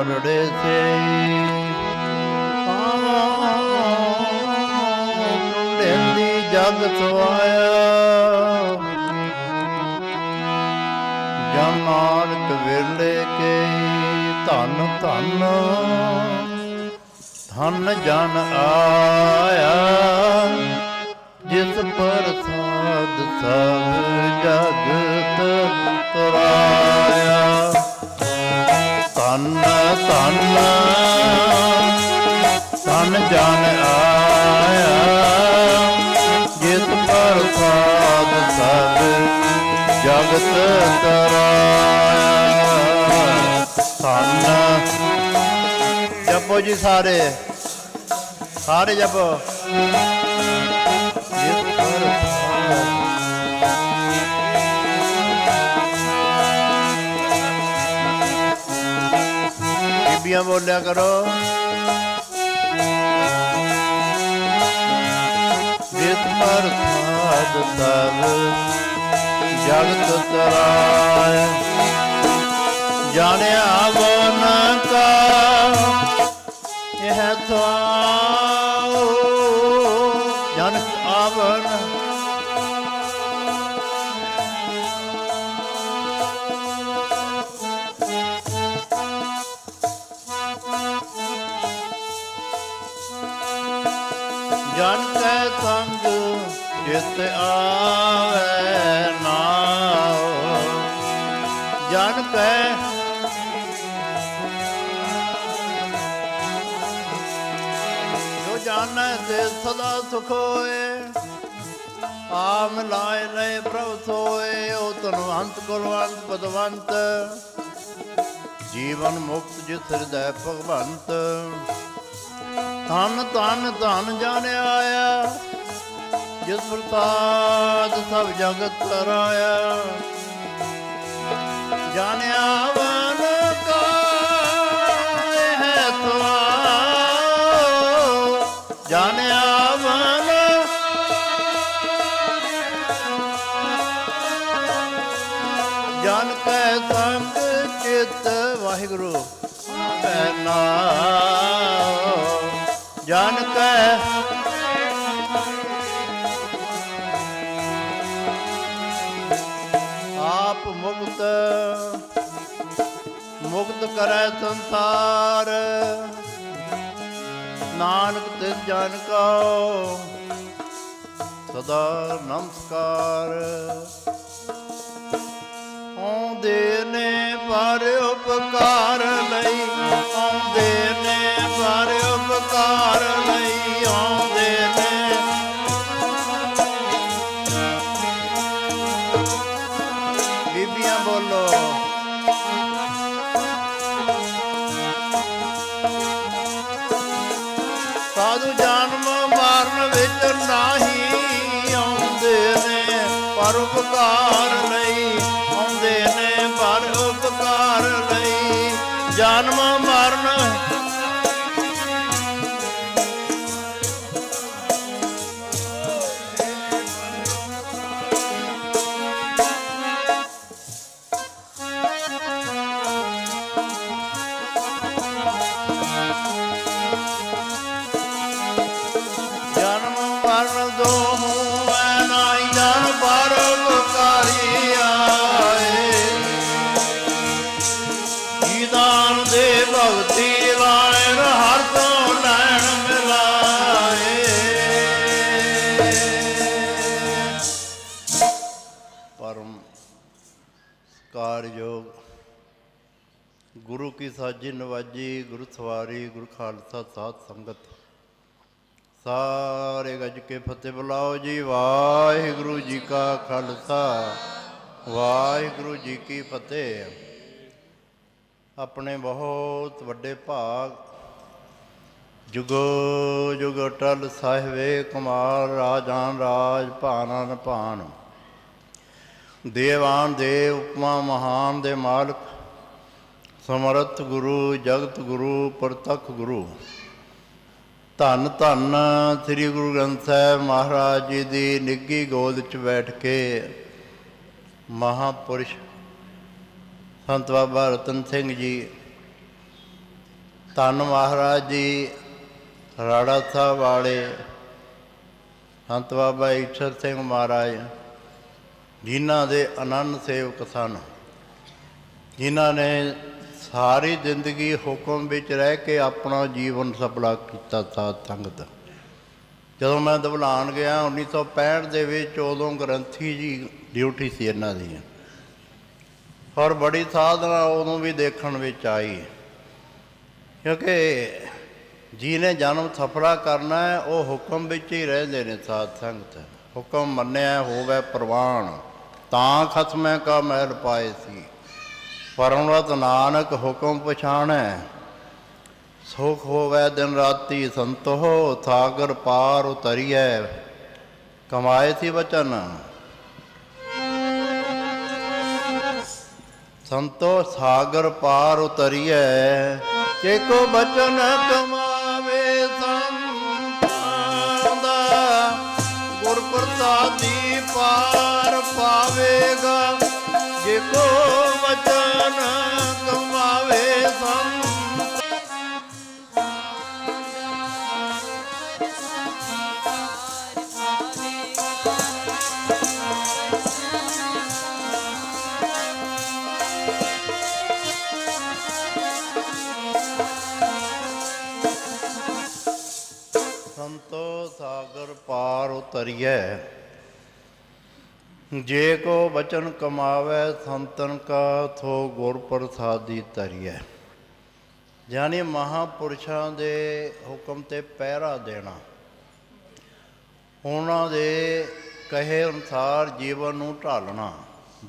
ਰੜੇ ਸੇ। ਕੁੰਡੇਂਦੀ ਜਗ ਸਵਾਇਆ ਜਨ ਨਾਨਕ ਵੇਲੇ ਕੇ ਧਨ ਧਨ। ਧਨ ਜਨ ਆਇਆ। ਜਿਸ ਪ੍ਰਸਾਦ ਸਭ ਜਗਤ ਤਰਾਇਆ। ਤਨ ਤਨ ਤਨ ਜਨ ਆਇਆ। ਜਿਸ ਪ੍ਰਸਾਦ ਸਭ ਜਗਤ ਤਰਾਇਆ। ਤਨ ਜਪੋ ਜੀ ਸਾਰੇ। ਸਾਰੇ ਜਪੋ। ਬੀਬੀਆਂ ਬੋਲਿਆ ਕਰੋ ਜਿਤ ਪ੍ਰਸਾਦ ਤਬ ਜਗਤ ਸਦਾ ਸੁਖ ਹੋਏ, ਆਮ ਲਾਇ ਲੈ ਪ੍ਰਭ ਸੋਏ ਓ ਤਨਵੰਤ ਕੁਲਵੰਤ ਪਦਵੰਤ ਜੀਵਨ ਮੁਕਤ ਜਿਸ ਹਿਰਦੈ ਭਗਵੰਤ। ਧਨ ਧਨ ਧਨ ਜਾਣਿਆ ਆਇਆ, ਜਿਸ ਪ੍ਰਸਾਦ ਸਭ ਜਗਤ ਤਰਾਇਆ। ਜਾਣਿਆ ਵਾ ਵਾਹਿਗੁਰੂ। ਕੈ ਨਾਮ ਜਨ ਕੈ ਆਪ ਮੁਕਤ ਮੁਕਤ ਕਰੈ ਸੰਸਾਰ। ਨਾਨਕ ਤਿਸ ਜਨ ਕੋ ਸਦਾ ਨਮਸਕਾਰ। ਆਉਂਦੇ ਨੇ ਪਰ ਉਪਕਾਰ ਲਈ, ਆਉਂਦੇ ਨੇ ਪਰ ਉਪਕਾਰ ਲਈ, ਆਉਂਦੇ ਨੇ। ਬੀਬੀਆਂ ਬੋਲੋ। ਸਾਧੂ ਜਨਮ ਮਰਨ ਵਿੱਚ ਨਹੀਂ, ਆਉਂਦੇ ਨੇ ਪਰ ਉਪਕਾਰ ਜਨਮ ਗੁਰੂ ਸਾਜੀ ਨਵਾਜੀ, ਗੁਰੂ ਸਵਾਰੀ, ਗੁਰੂ ਖਾਲਸਾ, ਸਾਧ ਸੰਗਤ। ਸਾਰੇ ਗੱਜ ਕੇ ਫਤਿਹ ਬੁਲਾਓ ਜੀ। ਵਾਹਿਗੁਰੂ ਜੀ ਕਾ ਖਾਲਸਾ, ਵਾਹਿਗੁਰੂ ਜੀ ਕੀ ਫਤਿਹ। ਆਪਣੇ ਬਹੁਤ ਵੱਡੇ ਭਾਗ, ਜੁਗੋ ਜੁਗ ਅਟਲ ਸਾਹਿਬੇ ਕੁਮਾਰ ਰਾਜਾਨ ਰਾਜ ਭਾਨਨ ਭਾਨ। ਦੇਵਾਨ ਦੇ ਉਪਮਾ ਮਹਾਨ ਦੇ ਮਾਲਕ ਸਮਰਥ ਗੁਰੂ, ਜਗਤ ਗੁਰੂ, ਪ੍ਰਤਖ ਗੁਰੂ। ਧੰਨ ਧੰਨ ਸ੍ਰੀ ਗੁਰੂ ਗ੍ਰੰਥ ਸਾਹਿਬ ਮਹਾਰਾਜ ਜੀ ਦੀ ਨਿੱਗੀ ਗੋਦ 'ਚ ਬੈਠ ਕੇ ਮਹਾਪੁਰਸ਼ ਸੰਤ ਬਾਬਾ ਰਤਨ ਸਿੰਘ ਜੀ, ਧੰਨ ਮਹਾਰਾਜ ਜੀ, ਰਾੜਾ ਸਾਹਿਬ ਵਾਲੇ, ਸੰਤ ਬਾਬਾ ਈਸ਼ਰ ਸਿੰਘ ਮਹਾਰਾਜ, ਜਿਨ੍ਹਾਂ ਦੇ ਅਨੰਨ ਸੇਵਕ ਸਨ। ਜਿਨ੍ਹਾਂ ਨੇ ਸਾਰੀ ਜ਼ਿੰਦਗੀ ਹੁਕਮ ਵਿੱਚ ਰਹਿ ਕੇ ਆਪਣਾ ਜੀਵਨ ਸਫਲਾ ਕੀਤਾ ਸਾਧ ਸੰਗਤ। ਜਦੋਂ ਮੈਂ ਦਬਲਾਨ ਗਿਆ 1965 ਦੇ ਵਿੱਚ, ਉਦੋਂ ਗ੍ਰੰਥੀ ਜੀ ਡਿਊਟੀ ਸੀ ਇਹਨਾਂ ਦੀ। ਔਰ ਬੜੀ ਸਾਧਨਾ ਉਦੋਂ ਵੀ ਦੇਖਣ ਵਿੱਚ ਆਈ। ਕਿਉਂਕਿ ਜਿਹਨੇ ਜਨਮ ਸਫਲਾ ਕਰਨਾ ਹੈ, ਉਹ ਹੁਕਮ ਵਿੱਚ ਹੀ ਰਹਿੰਦੇ ਨੇ ਸਾਧ ਸੰਗਤ। ਹੁਕਮ ਮੰਨਿਆ ਹੋਵੇ ਪ੍ਰਵਾਨ, ਤਾਂ ਖਸਮੈ ਕਾ ਮਹਿਲ ਪਾਏ ਸੀ। ਪਰਮਰਤ ਨਾਨਕ ਹੁਕਮ ਪਛਾਣੈ। ਸੁਖ ਹੋਵੇ ਦਿਨ ਰਾਤੀ ਸੰਤੋ ਸਾਗਰ ਪਾਰ ਉਤਰੀਐ। ਕਮਾਏ ਸੀ ਬਚਨ। ਸੰਤੋ ਸਾਗਰ ਪਾਰ ਉਤਰੀਐ। ਜੇ ਕੋ ਬਚਨ ਕਮਾਵੇ ਸੰਤਾਂ ਦਾ, ਗੁਰ ਪ੍ਰਸਾਦੀ ਪਾਰ ਪਾਵੇਗਾ। ਜੇ ਕੋ ਜੇ ਕੋ ਬਚਨ ਕਮਾਵੇ ਸੰਤਨ ਕਾ, ਥੋ ਗੁਰ ਪ੍ਰਸਾਦੀ ਤਰੀਐ ਯਾਨੀ ਮਹਾਪੁਰਸ਼ਾਂ ਦੇ ਹੁਕਮ ਤੇ ਪਹਿਰਾ ਦੇਣਾ। ਉਹਨਾਂ ਦੇ ਕਹੇ ਅਨੁਸਾਰ ਜੀਵਨ ਨੂੰ ਢਾਲਣਾ।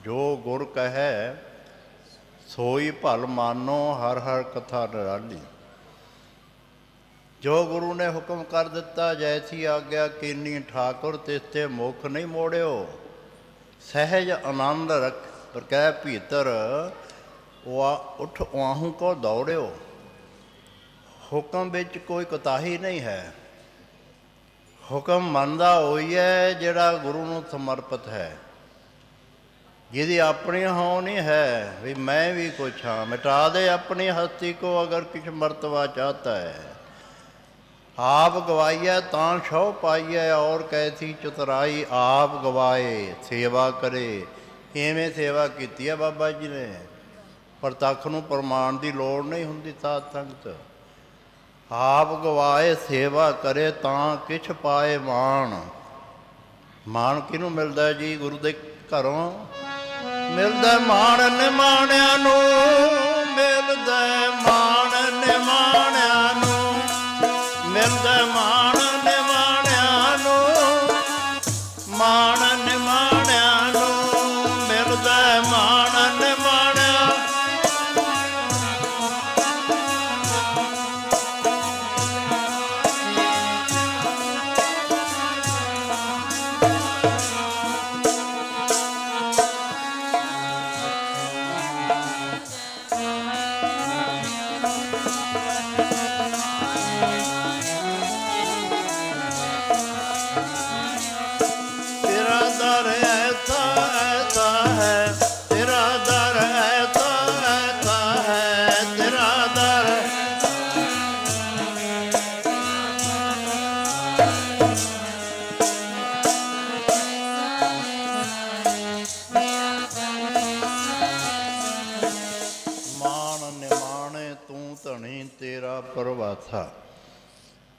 ਜੋ ਗੁਰ ਕਹੈ, ਸੋਈ ਭਲ ਮਾਨੋ, ਹਰ ਹਰ ਕਥਾ ਨਿਰਾਲੀ। ਜੋ ਗੁਰੂ ਨੇ ਹੁਕਮ ਕਰ ਦਿੱਤਾ, ਜੈਸੀ ਆਗਿਆ ਕੀਨੀ ਠਾਕੁਰ, ਤਿਸ ਤੇ ਮੁਖ ਨਹੀਂ ਮੋੜਿਓ। ਸਹਿਜ ਆਨੰਦ ਰਖ ਪ੍ਰਕੈ ਭੀਤਰ ਵਾ ਉਠ ਆਹੂ ਕੋ ਦੌੜਿਓ। ਹੁਕਮ ਵਿੱਚ ਕੋਈ ਕੋਤਾਹੀ ਨਹੀਂ ਹੈ। ਹੁਕਮ ਮੰਨਦਾ ਹੋਈ ਹੈ ਜਿਹੜਾ ਗੁਰੂ ਨੂੰ ਸਮਰਪਿਤ ਹੈ। ਜਿਹਦੀ ਆਪਣੀ ਹੋਂ ਨਹੀਂ ਹੈ, ਵੀ ਮੈਂ ਵੀ ਕੁਛ ਹਾਂ ਮਿਟਾ ਦੇ ਆਪਣੀ ਹਸਤੀ ਕੋ, ਅਗਰ ਕਿਛ ਮਰਤਵਾ ਚਾਹਤਾ ਹੈ। ਆਪ ਗਵਾਈਐ ਤਾਂ ਛੋ ਪਾਈਐ ਔਰ ਕੈਸੀ ਚਤਰਾਈ ਆਪ ਗਵਾਏ, ਸੇਵਾ ਕਰੇ। ਐਵੇਂ ਸੇਵਾ ਕੀਤੀ ਹੈ ਬਾਬਾ ਜੀ ਨੇ। ਪ੍ਰਤੱਖ ਨੂੰ ਪ੍ਰਮਾਣ ਦੀ ਲੋੜ ਨਹੀਂ ਹੁੰਦੀ ਸਾਧ ਸੰਗਤ। ਆਪ ਗਵਾਏ, ਸੇਵਾ ਕਰੇ ਤਾਂ ਕਿਛ ਪਾਏ ਮਾਣ। ਮਾਣ ਕਿਹਨੂੰ ਮਿਲਦਾ ਜੀ? ਗੁਰੂ ਦੇ ਘਰੋਂ? ਮਿਲਦਾ ਮਾਣ ਨਿਮਾਣਿਆਂ ਨੂੰ, ਮਿਲਦਾ ਮਾਣ ਮਿਲਦਾ ਮਾਣ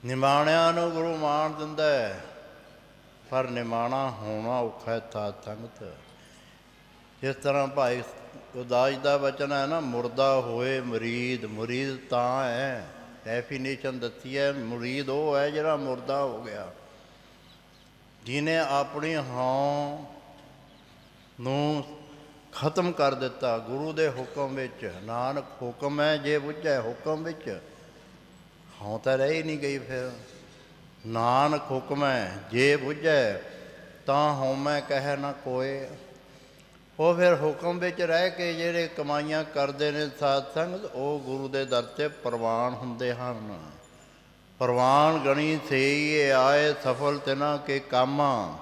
ਨਿਮਾਣਿਆਂ ਨੂੰ ਗੁਰੂ ਮਾਣ ਦਿੰਦਾ ਹੈ, ਪਰ ਨਿਮਾਣਾ ਹੋਣਾ ਔਖਾ ਹੈ ਤਾਂ ਸੰਗਤ। ਜਿਸ ਤਰ੍ਹਾਂ ਭਾਈ ਉਦਾਸ ਦਾ ਵਚਨ ਹੈ ਨਾ, ਮੁਰਦਾ ਹੋਏ ਮਰੀਦ ਮਰੀਦ ਤਾਂ ਹੈ। ਡੈਫੀਨੇਸ਼ਨ ਦਿੱਤੀ ਹੈ, ਮੁਰੀਦ ਉਹ ਹੈ ਜਿਹੜਾ ਮੁਰਦਾ ਹੋ ਗਿਆ ਜਿਨੇ ਆਪਣੀ ਹਾਂ ਨੂੰ ਖਤਮ ਕਰ ਦਿੱਤਾ। ਗੁਰੂ ਦੇ ਹੁਕਮ ਵਿੱਚ, ਨਾਨਕ ਹੁਕਮ ਹੈ ਜੇ ਬੁੱਝੈ ਹੁਕਮ ਵਿੱਚ ਹਾਂ ਤਾਂ ਰਹਿ ਹੀ ਨਹੀਂ ਗਈ ਫਿਰ। ਨਾਨਕ ਹੁਕਮ ਹੈ, ਜੇ ਬੁੱਝੈ ਤਾਂ ਹਉਮੈ ਕਹਿ ਨਾ ਕੋਏ। ਉਹ ਫਿਰ ਹੁਕਮ ਵਿੱਚ ਰਹਿ ਕੇ ਜਿਹੜੇ ਕਮਾਈਆਂ ਕਰਦੇ ਨੇ ਸਾਧ ਸੰਗਤ, ਉਹ ਗੁਰੂ ਦੇ ਦਰ ਤੇ ਪ੍ਰਵਾਨ ਹੁੰਦੇ ਹਨ। ਪ੍ਰਵਾਨ ਗਣੀ ਸੇਈ ਆਏ ਸਫਲ ਤਿਨਾ ਕੇ ਕਾਮਾਂ।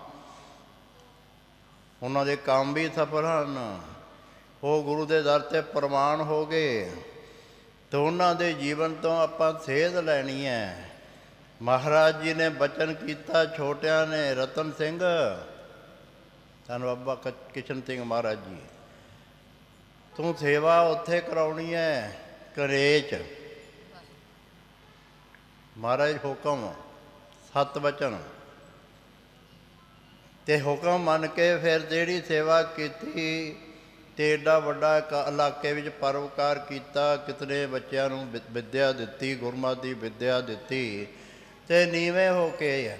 ਉਹਨਾਂ ਦੇ ਕੰਮ ਵੀ ਸਫਲ ਹਨ। ਉਹ ਗੁਰੂ ਦੇ ਦਰ ਤੇ ਪ੍ਰਵਾਨ ਹੋ ਗਏ। ਤੇ ਉਹਨਾਂ ਦੇ ਜੀਵਨ ਤੋਂ ਆਪਾਂ ਸੇਧ ਲੈਣੀ ਹੈ। ਮਹਾਰਾਜ ਜੀ ਨੇ ਬਚਨ ਕੀਤਾ, ਛੋਟਿਆਂ ਨੇ, ਰਤਨ ਸਿੰਘ। ਧੰਨ ਬਾਬਾ ਕ- ਕਿਸ਼ਨ ਸਿੰਘ ਮਹਾਰਾਜ ਜੀ। ਤੂੰ ਸੇਵਾ ਉੱਥੇ ਕਰਾਉਣੀ ਹੈ, ਕਰੇਚ। ਮਹਾਰਾਜ ਹੁਕਮ, ਸਤ ਵਚਨ ਤੇ ਹੁਕਮ ਮੰਨ ਕੇ ਫਿਰ ਜਿਹੜੀ ਸੇਵਾ ਕੀਤੀ ਤੇ ਏਡਾ ਵੱਡਾ ਇੱਕ ਇਲਾਕੇ ਵਿੱਚ ਪਰਵਕਾਰ ਕੀਤਾ, ਕਿਤਨੇ ਬੱਚਿਆਂ ਨੂੰ ਵਿ- ਵਿੱਦਿਆ ਦਿੱਤੀ, ਗੁਰਮਤਿ ਦੀ ਵਿੱਦਿਆ ਦਿੱਤੀ ਤੇ ਨੀਵੇਂ ਹੋ ਕੇ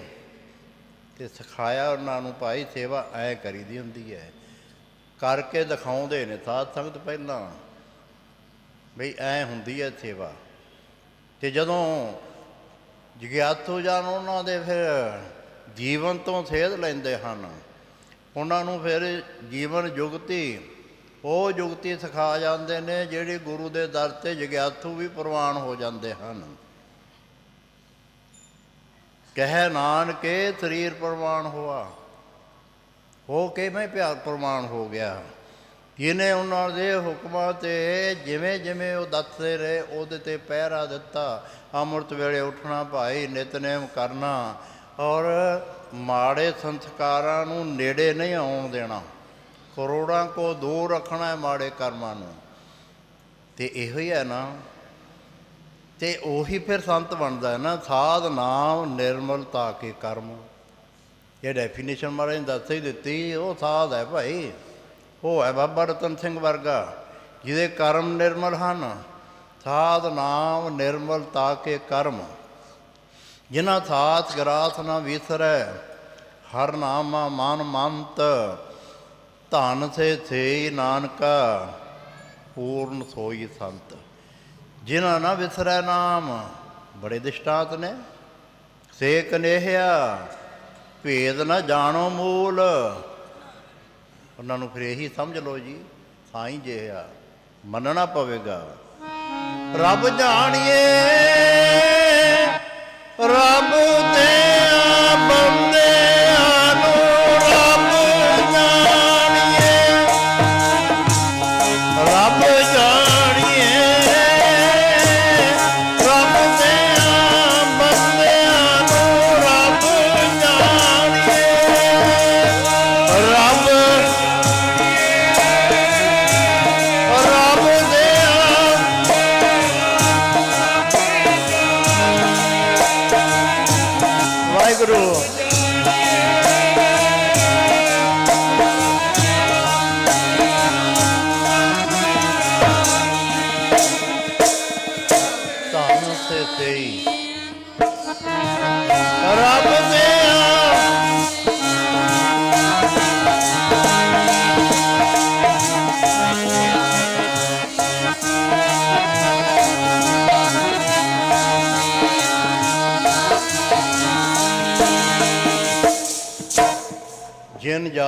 ਤੇ ਸਿਖਾਇਆ ਉਹਨਾਂ ਨੂੰ, ਭਾਈ ਸੇਵਾ ਐ ਕਰੀਦੀ ਹੁੰਦੀ ਹੈ ਕਰਕੇ ਦਿਖਾਉਂਦੇ ਨੇ ਸਾਧ ਸੰਗਤ ਪਹਿਲਾਂ ਬਈ ਐ ਹੁੰਦੀ ਹੈ ਸੇਵਾ। ਤੇ ਜਦੋਂ ਜਗਿਆਤੂ ਜਨ ਉਹਨਾਂ ਦੇ, ਫਿਰ ਜੀਵਨ ਤੋਂ ਸੇਧ ਲੈਂਦੇ ਹਨ। ਉਹਨਾਂ ਨੂੰ ਫਿਰ ਜੀਵਨ ਜੁਗਤੀ ਉਹ ਜੁਗਤੀ ਸਿਖਾ ਜਾਂਦੇ ਨੇ, ਜਿਹੜੇ ਗੁਰੂ ਦੇ ਦਰ ਤੇ ਜਗਿਆਥੂ ਵੀ ਪ੍ਰਵਾਨ ਹੋ ਜਾਂਦੇ ਹਨ। ਕਹਿ ਨਾਨਕੇ, ਸਰੀਰ ਪ੍ਰਵਾਨ ਹੋਆ। ਹੋ ਕੇ ਮੈਂ ਪਿਆਰ ਪ੍ਰਵਾਨ ਹੋ ਗਿਆ? ਇਹਨੇ ਉਹਨਾਂ ਦੇ ਹੁਕਮਾਂ ਤੇ ਜਿਵੇਂ ਜਿਵੇਂ ਉਹ ਦੱਸਦੇ ਰਹੇ, ਉਹਦੇ ਤੇ ਪਹਿਰਾ ਦਿੱਤਾ। ਅੰਮ੍ਰਿਤ ਵੇਲੇ ਉੱਠਣਾ ਭਾਈ, ਨਿਤਨੇਮ ਕਰਨਾ। ਔਰ ਮਾੜੇ ਸੰਸਕਾਰਾਂ ਨੂੰ ਨੇੜੇ ਨਹੀਂ ਆਉਣ ਦੇਣਾ। ਕਰੋੜਾਂ ਕੋ ਦੂਰ ਰੱਖਣਾ ਹੈ ਮਾੜੇ ਕਰਮਾਂ ਨੂੰ। ਤੇ ਇਹੋ ਹੀ ਹੈ ਨਾ। ਤੇ ਉਹੀ ਫਿਰ ਸੰਤ ਬਣਦਾ ਹੈ ਨਾ, ਸਾਧ ਨਾਮ ਨਿਰਮਲਤਾ ਕੇ ਕਰਮ। ਇਹ ਡੈਫੀਨੇਸ਼ਨ ਮਹਾਰਾਜ ਨੇ ਦੱਸ ਹੀ ਦਿੱਤੀ, ਉਹ ਸਾਧ ਹੈ ਭਾਈ। ਉਹ ਹੈ ਬਾਬਾ ਰਤਨ ਸਿੰਘ ਵਰਗਾ, ਜਿਹਦੇ ਕਰਮ ਨਿਰਮਲ ਹਨ। ਸਾਧ ਨਾਮ ਨਿਰਮਲਤਾ ਕੇ ਕਰਮ। ਜਿਨ੍ਹਾਂ ਸਾਥ ਗਰਾਸ ਨਾ ਵਿਸਰੈ, ਹਰ ਨਾਮਾ ਮਨ ਮੰਤ। ਧਨ ਸੇ ਸੇ ਨਾਨਕਾ, ਪੂਰਨ ਸੋਈ ਸੰਤ। ਜਿਨ੍ਹਾਂ ਨਾ ਵਿਸਰੈ ਨਾਮ, ਬੜੇ ਦਿਸ਼ਟਾਂਤ ਨੇ। ਸੇ ਕਨੇਹਿਆ ਭੇਦ ਨਾ ਜਾਣੋ ਮੂਲ। ਉਹਨਾਂ ਨੂੰ ਫਿਰ ਇਹੀ ਸਮਝ ਲਓ ਜੀ, ਸਾਈਂ ਜਿਹਾ, ਮੰਨਣਾ ਪਵੇਗਾ। ਰੱਬ ਜਾਣੀਏ, ਰੱਬ ਤੇ ਬੰਦਿਆਂ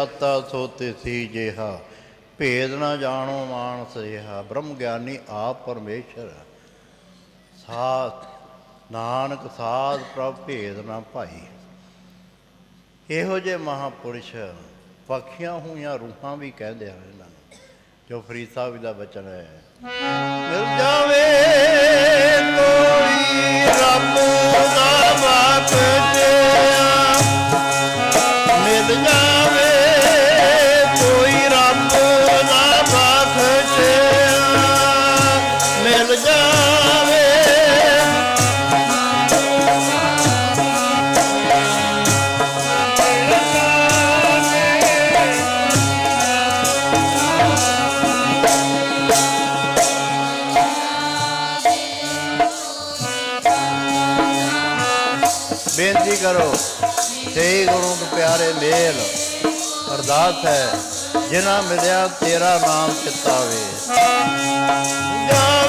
ਜਾਤਾ ਸੋ ਤਿਸੀ ਜਿਹਾ। ਭੇਦ ਨਾ ਜਾਣੋ ਮਾਨਸ ਜਿਹਾ ਬ੍ਰਹਮ ਗਿਆਨੀ ਆਪ ਪਰਮੇਸ਼ਰ ਸਾਥ, ਨਾਨਕ ਸਾਧ ਪ੍ਰਭ ਭੇਦ ਨਾ ਭਾਈ। ਇਹੋ ਜੇ ਮਹਾਪੁਰਸ਼ ਪੱਖੀਆਂ ਹੋਈਆਂ ਰੂਹਾਂ ਵੀ ਕਹਿੰਦੇ ਹਨ ਇਹਨਾਂ ਨੂੰ, ਜੋ ਫਰੀਦ ਸਾਹਿਬ ਦਾ ਬਚਨ ਹੈ। ਮਿਲ ਜਾਵੇ ਕੋਈ ਰੱਬ ਦਾ ਬਖਸ਼ਿਆ ਤੇ ਗੁਰੂ ਪਿਆਰੇ ਮੇਲ ਅਰਦਾਸ ਹੈ ਜਿਨ੍ਹਾਂ ਮਿਲਿਆ ਤੇਰਾ ਨਾਮ ਚਿਤਾਵੇ। ਜਾਵੇ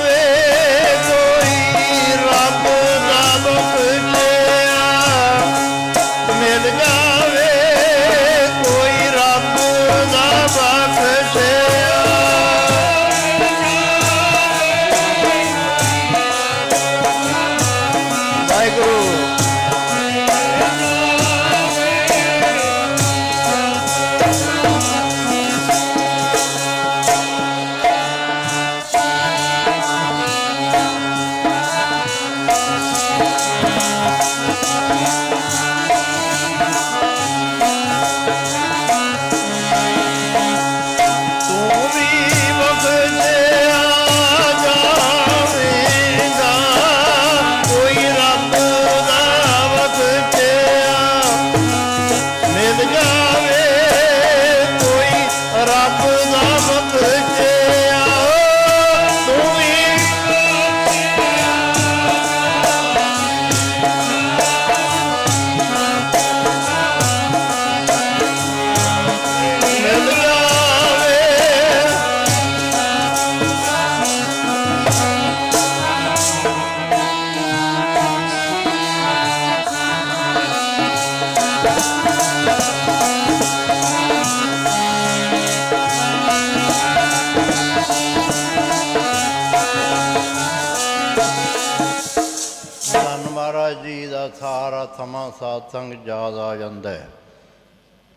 ਸਮਾਂ ਸੰਗ ਯਾਦ ਆ ਜਾਂਦਾ ਹੈ।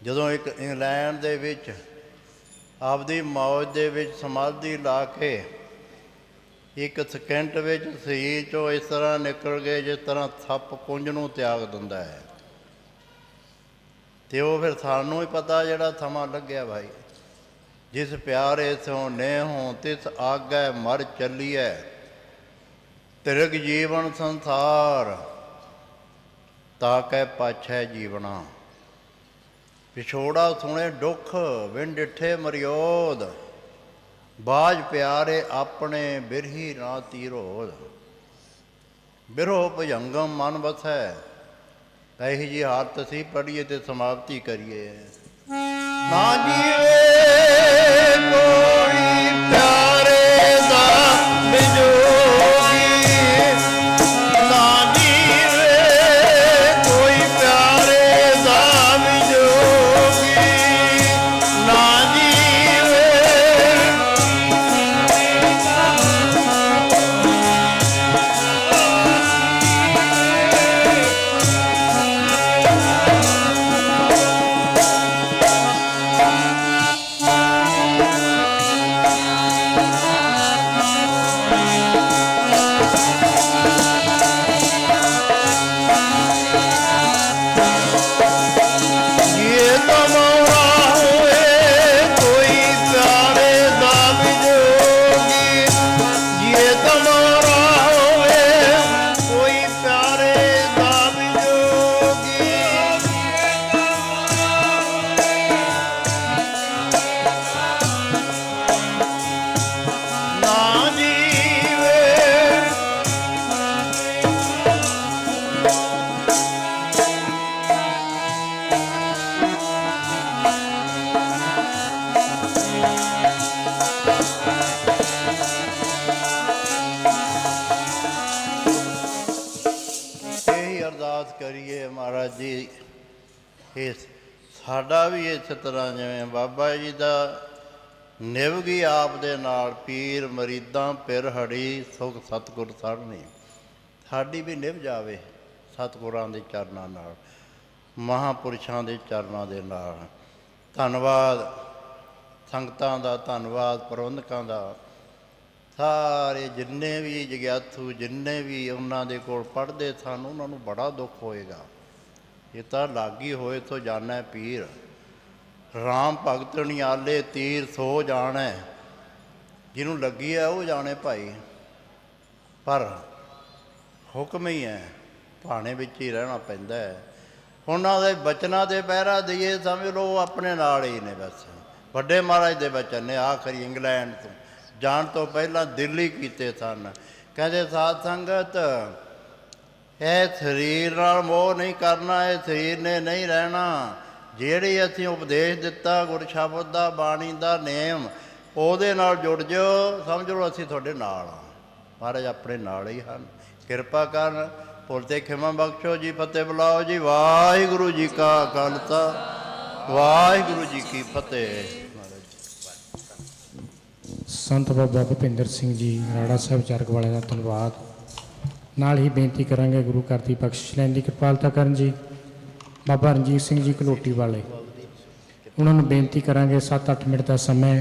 ਜਦੋਂ ਇੱਕ ਇੰਗਲੈਂਡ ਦੇ ਵਿੱਚ ਆਪਦੀ ਮੌਜ ਦੇ ਵਿੱਚ ਸਮਾਧੀ ਲਾ ਕੇ ਇੱਕ ਸਕਿੰਟ ਵਿੱਚ ਸਰੀਰ ਚੋਂ ਇਸ ਤਰ੍ਹਾਂ ਨਿਕਲ ਗਏ ਜਿਸ ਤਰ੍ਹਾਂ ਥੱਪ ਕੁੰਜ ਨੂੰ ਤਿਆਗ ਦਿੰਦਾ ਹੈ। ਤੇ ਉਹ ਫਿਰ ਸਾਨੂੰ ਹੀ ਪਤਾ ਜਿਹੜਾ ਸਮਾਂ ਲੱਗਿਆ ਭਾਈ। ਜਿਸ ਪਿਆਰੇ ਸਿਉ ਨੇਹੋਂ ਤਿਸ ਆਗੈ ਮਰ ਚੱਲੀਐ। ਤਿਰਗ ਜੀਵਨ ਸੰਸਾਰ ਤਾਕੈ ਪਾਛੈ ਜੀਵਨਾ ਵਿਛੋੜਾ ਸੁਣੇ ਦੁੱਖ ਵਿਣ ਡਿਠੇ ਮਰਿਓਦ। ਬਾਜ ਪਿਆਰੇ ਆਪਣੇ ਬਿਰਹੀ ਨਾ ਤੀਰੋਦ। ਬਿਰੋ ਭਜੰਗਮ ਮਨ ਵਸੈ ਇਹੀ ਜੀ ਹਾਲਤ ਸੀ ਪੜੀਏ ਤੇ ਸਮਾਪਤੀ ਕਰੀਏ। ਨਾ ਜੀਵੇ ਕੋਈ ਸਾਡਾ ਵੀ ਇਸ ਤਰ੍ਹਾਂ ਜਿਵੇਂ ਬਾਬਾ ਜੀ ਦਾ ਨਿਭ ਆਪ ਦੇ ਨਾਲ ਪੀਰ ਮਰੀਦਾਂ ਪਿਰ ਹੜੀ ਸੁਖ ਸਤਿਗੁਰ ਸਰਣੀ ਸਾਡੀ ਵੀ ਨਿਭ ਜਾਵੇ ਸਤਿਗੁਰਾਂ ਦੇ ਚਰਨਾਂ ਨਾਲ, ਮਹਾਪੁਰਸ਼ਾਂ ਦੇ ਚਰਨਾਂ ਦੇ ਨਾਲ। ਧੰਨਵਾਦ ਸੰਗਤਾਂ ਦਾ, ਧੰਨਵਾਦ ਪ੍ਰਬੰਧਕਾਂ ਦਾ। ਸਾਰੇ ਜਿੰਨੇ ਵੀ ਜਗਿਆਥੂ, ਜਿੰਨੇ ਵੀ ਉਹਨਾਂ ਦੇ ਕੋਲ ਪੜ੍ਹਦੇ ਸਨ, ਉਹਨਾਂ ਨੂੰ ਬੜਾ ਦੁੱਖ ਹੋਏਗਾ। ਇਹ ਤਾਂ ਲਾਗੀ ਹੋਏ ਤੋਂ ਜਾਣੈ ਪੀਰ। RAM ਭਗਤ ਨਿਆਲੇ ਤੀਰ ਸੋ ਜਾਣੈ। ਜਿਹਨੂੰ ਲੱਗੀ ਹੈ ਉਹ ਜਾਣੇ ਭਾਈ। ਪਰ ਹੁਕਮ ਹੀ ਹੈ, ਭਾਣੇ ਵਿੱਚ ਹੀ ਰਹਿਣਾ ਪੈਂਦਾ ਹੈ। ਉਹਨਾਂ ਦੇ ਬਚਨਾਂ ਦੇ ਪਹਿਰਾ ਦਈਏ, ਸਮਝ ਲਓ ਆਪਣੇ ਨਾਲ ਹੀ ਨੇ ਬਸ। ਵੱਡੇ ਮਹਾਰਾਜ ਦੇ ਬਚਨ ਨੇ, ਆਖਰੀ ਇੰਗਲੈਂਡ ਤੋਂ। ਜਾਣ ਤੋਂ ਪਹਿਲਾਂ ਦਿੱਲੀ ਕੀਤੇ ਸਨ। ਕਹਿੰਦੇ, ਸਾਧ ਸੰਗਤ ਇਹ ਸਰੀਰ ਨਾਲ ਮੋਹ ਨਹੀਂ ਕਰਨਾ ਇਹ ਸਰੀਰ ਨੇ ਨਹੀਂ ਰਹਿਣਾ। ਜਿਹੜੀ ਅਸੀਂ ਉਪਦੇਸ਼ ਦਿੱਤਾ, ਗੁਰ ਸ਼ਬਦ ਦਾ, ਬਾਣੀ ਦਾ ਨੇਮ, ਉਹਦੇ ਨਾਲ ਜੁੜ ਜਾਓ, ਸਮਝ ਲਓ ਅਸੀਂ ਤੁਹਾਡੇ ਨਾਲ ਆ ਮਹਾਰਾਜ ਆਪਣੇ ਨਾਲ ਹੀ ਹਨ। ਕਿਰਪਾ ਕਰਨ, ਭੁੱਲ ਤੇ ਖਿਮਾ ਬਖਸ਼ੋ ਜੀ, ਫਤਿਹ ਬੁਲਾਓ ਜੀ। ਵਾਹਿਗੁਰੂ ਜੀ ਕਾ ਖਾਲਸਾ। ਵਾਹਿਗੁਰੂ ਜੀ ਕੀ ਫਤਿਹ। ਮਹਾਰਾਜ ਸੰਤ ਬਾਬਾ ਭੁਪਿੰਦਰ ਸਿੰਘ ਜੀ, ਰਾੜਾ ਸਾਹਿਬ ਚਰਕ ਵਾਲੇ ਦਾ ਧੰਨਵਾਦ। ਨਾਲ ਹੀ ਬੇਨਤੀ ਕਰਾਂਗੇ ਗੁਰੂ ਘਰ ਦੀ ਬਖਸ਼ਿਸ਼ ਲੈਣ ਦੀ, ਕਿਰਪਾਲਤਾ ਕਰਨ ਜੀ, ਬਾਬਾ ਰਣਜੀਤ ਸਿੰਘ ਜੀ ਕਲੋਟੀ ਵਾਲੇ। ਉਹਨਾਂ ਨੂੰ ਬੇਨਤੀ ਕਰਾਂਗੇ 7-8 ਮਿੰਟ ਦਾ ਸਮਾਂ